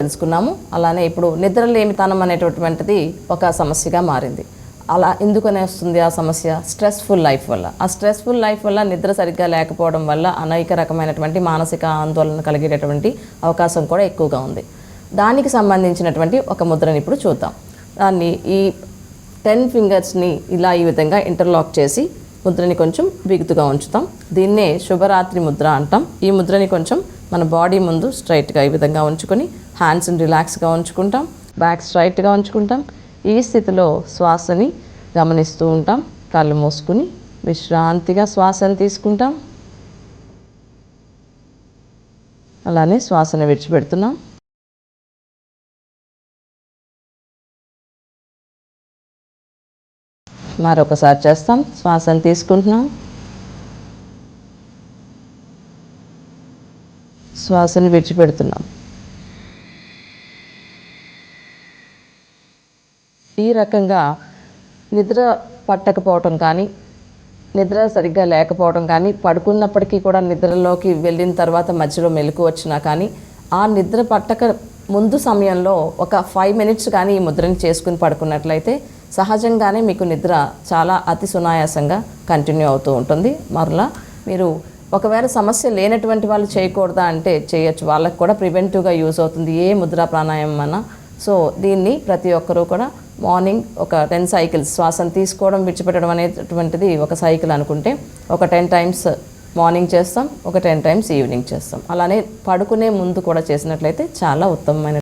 తెలుసుకున్నాము. అలానే ఇప్పుడు నిద్రలేమితనం అనేటటువంటిది ఒక సమస్యగా మారింది. అలా ఎందుకనే వస్తుంది ఆ సమస్య? స్ట్రెస్ఫుల్ లైఫ్ వల్ల. ఆ స్ట్రెస్ఫుల్ లైఫ్ వల్ల నిద్ర సరిగ్గా లేకపోవడం వల్ల అనేక రకమైనటువంటి మానసిక ఆందోళన కలిగేటటువంటి అవకాశం కూడా ఎక్కువగా ఉంది. దానికి సంబంధించినటువంటి ఒక ముద్రని ఇప్పుడు చూద్దాం. దాన్ని ఈ టెన్ ఫింగర్స్ని ఇలా ఈ విధంగా ఇంటర్లాక్ చేసి ముద్రని కొంచెం బిగుతుగా ఉంచుతాం. దీన్నే శుభరాత్రి ముద్ర అంటాం. ఈ ముద్రని కొంచెం మన బాడీ ముందు స్ట్రైట్గా ఈ విధంగా ఉంచుకొని హ్యాండ్స్ని రిలాక్స్గా ఉంచుకుంటాం బ్యాక్ స్ట్రైట్గా ఉంచుకుంటాం. ఈ స్థితిలో శ్వాసని గమనిస్తూ ఉంటాం. కళ్ళు మూసుకుని విశ్రాంతిగా శ్వాసను తీసుకుంటాం. అలానే శ్వాసను విడిచిపెడుతున్నాం. మరొకసారి చేస్తాం. శ్వాసను తీసుకుంటున్నాం. శ్వాసను విడిచిపెడుతున్నాం. ఈ రకంగా నిద్ర పట్టకపోవటం కానీ నిద్ర సరిగ్గా లేకపోవడం కానీ పడుకున్నప్పటికీ కూడా నిద్రలోకి వెళ్ళిన తర్వాత మధ్యలో మెలకు వచ్చినా కానీ ఆ నిద్ర పట్టక ముందు సమయంలో ఒక ఫైవ్ మినిట్స్ కానీ ఈ ముద్రని చేసుకుని పడుకున్నట్లయితే సహజంగానే మీకు నిద్ర చాలా అతి సునాయాసంగా కంటిన్యూ అవుతూ ఉంటుంది. మరలా మీరు ఒకవేళ సమస్య లేనటువంటి వాళ్ళు చేయకూడదా అంటే చేయొచ్చు. వాళ్ళకి కూడా ప్రివెంటివ్గా యూజ్ అవుతుంది ఏ ముద్ర ప్రాణాయామం అన్నా సో దీన్ని ప్రతి ఒక్కరూ కూడా మార్నింగ్ ఒక టెన్ సైకిల్స్ శ్వాసను తీసుకోవడం విడిచిపెట్టడం అనేటువంటిది ఒక సైకిల్ అనుకుంటే ఒక టెన్ టైమ్స్ మార్నింగ్ చేస్తాం ఒక టెన్ టైమ్స్ ఈవినింగ్ చేస్తాం. అలానే పడుకునే ముందు కూడా చేసినట్లయితే చాలా ఉత్తమమైన